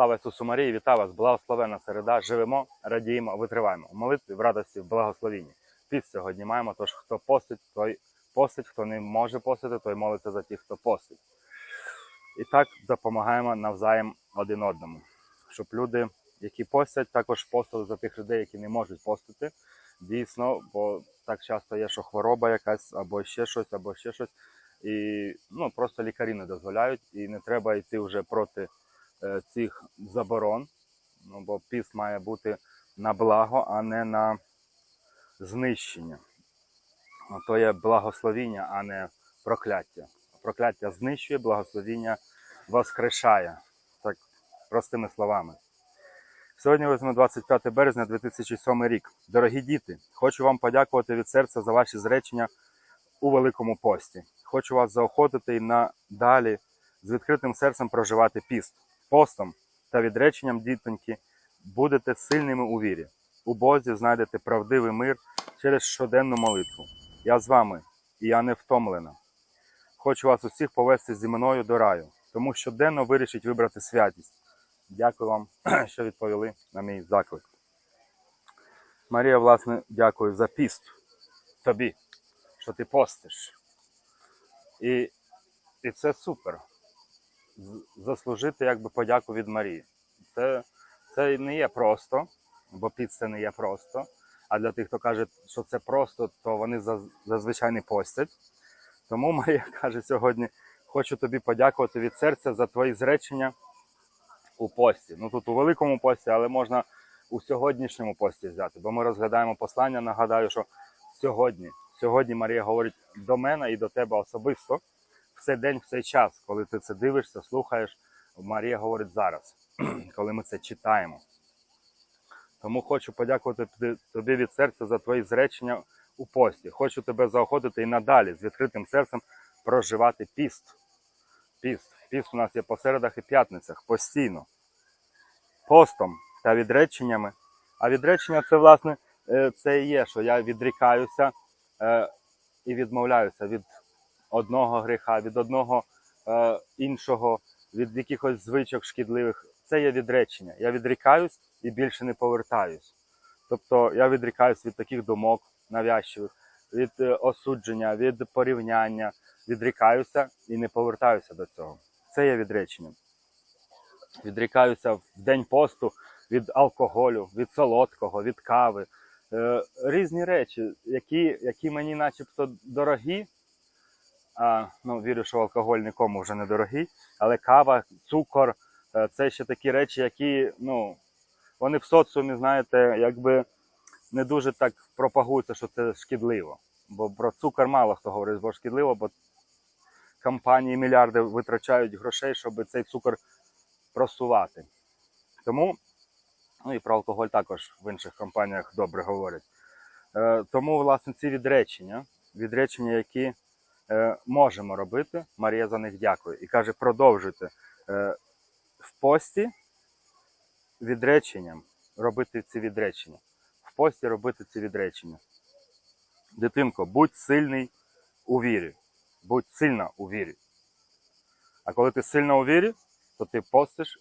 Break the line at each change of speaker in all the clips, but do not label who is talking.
Слава Ісусу Марії, вітаю вас, благословена середа. Живемо, радіємо, витриваємо. У молитві, в радості, в благословінні. Піст сьогодні маємо, тож хто постить, той постить, хто не може постити, той молиться за тих, хто постить. І так допомагаємо навзаєм один одному, щоб люди, які постять, також постили за тих людей, які не можуть постити. Дійсно, бо так часто є, що хвороба якась, або ще щось, або ще щось. І ну, просто лікарі не дозволяють, і не треба йти вже проти цих заборон. Ну, бо піст має бути на благо, а не на знищення. То є благословіння, а не прокляття. Прокляття знищує, благословіння воскрешає. Так, простими словами. Сьогодні візьме 25 березня 2007 рік. Дорогі діти, хочу вам подякувати від серця за ваші зречення у Великому пості. Хочу вас заохотити і надалі з відкритим серцем проживати піст. Постом та відреченням дітоньки будете сильними у вірі. У Бозі знайдете правдивий мир через щоденну молитву. Я з вами, і я не втомлена. Хочу вас усіх повести зі мною до раю, тому щоденно вирішить вибрати святість. Дякую вам, що відповіли на мій заклик. Марія, власне, дякую за піст тобі, що ти постиш. І, і це супер. Заслужити якби подяку від Марії. Це, це не є просто, бо піст це не є просто. А для тих, хто каже, що це просто, то вони зазвичай не постять. Тому Марія каже сьогодні: хочу тобі подякувати від серця за твої зречення у пості. Ну тут у великому пості, але можна у сьогоднішньому пості взяти, бо ми розглядаємо послання. Нагадаю, що сьогодні, сьогодні Марія говорить до мене і до тебе особисто цей день, в цей час, коли ти це дивишся, слухаєш. Марія говорить зараз, коли ми це читаємо. Тому хочу подякувати тобі- від серця за твої зречення у пості. Хочу тебе заохотити і надалі з відкритим серцем проживати піст. Піст. Піст у нас є по середах і п'ятницях постійно. Постом та відреченнями. А відречення це, власне, е, це і є, що я відрікаюся е, і відмовляюся від одного гріха, від одного е, іншого, від якихось звичок шкідливих. Це є відречення. Я відрікаюсь і більше не повертаюсь. Тобто я відрікаюсь від таких думок навязчивих, від е, осудження, від порівняння, відрікаюся і не повертаюся до цього. Це є відреченням. Відрікаюся в день посту від алкоголю, від солодкого, від кави. Е, різні речі, які, які мені начебто дорогі. А, ну, вірю, що алкоголь нікому вже не дорогий, але кава, цукор е, це ще такі речі, які, ну, вони в соціумі, знаєте, якби не дуже так пропагуються, що це шкідливо. Бо про цукор мало хто говорить, бо шкідливо, бо компанії мільярди витрачають грошей, щоб цей цукор просувати. Тому, ну і про алкоголь також в інших компаніях добре говорять. Е, тому, власне, ці відречення, відречення, які можемо робити, Марія за них дякує. І каже, продовжуйте е, в пості відреченням робити ці відречення. В пості робити ці відречення. Дитинко, будь сильний у вірі. Будь сильна у вірі. А коли ти сильна у вірі, то ти постиш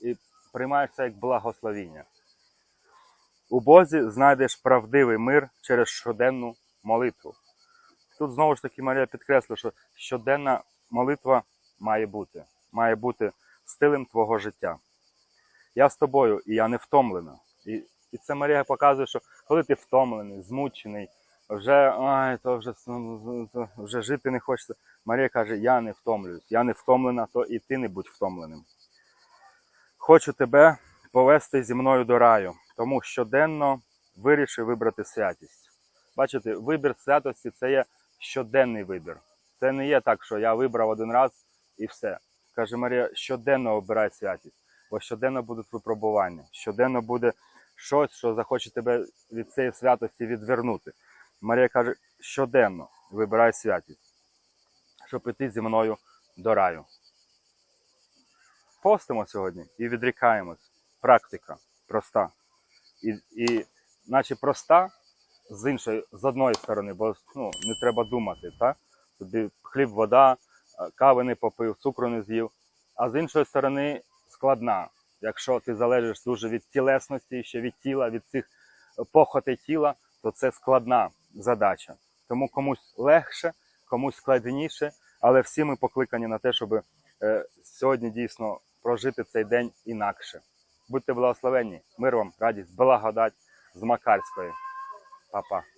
і приймаєш це як благословіння. У Бозі знайдеш правдивий мир через щоденну молитву. Тут знову ж таки Марія підкреслює, що щоденна молитва має бути, має бути стилем твого життя. Я з тобою, і я не втомлена. І, і це Марія показує, що коли ти втомлений, змучений, вже, ай, то вже, ну, то вже жити не хочеться. Марія каже: Я не втомлююсь, я не втомлена, то і ти не будь втомленим. Хочу тебе повести зі мною до раю, тому щоденно вирішив вибрати святість. Бачите, вибір святості це є щоденний вибір. Це не є так, що я вибрав один раз і все. Каже Марія, щоденно обирай святість, бо щоденно будуть випробування, щоденно буде щось, що захоче тебе від цієї святості відвернути. Марія каже, щоденно вибирай святість, щоб іти зі мною до раю. Постимо сьогодні і відрікаємось. Практика проста. І, і наче проста з іншої, з одної сторони, бо ну, не треба думати, так? Тобі хліб, вода, кави не попив, цукру не з'їв. А з іншої сторони складна. Якщо ти залежиш дуже від тілесності, ще від тіла, від цих похотей тіла, то це складна задача. Тому комусь легше, комусь складніше, але всі ми покликані на те, щоб е, сьогодні дійсно прожити цей день інакше. Будьте благословенні, мир вам, радість, благодать з Макарської. papa.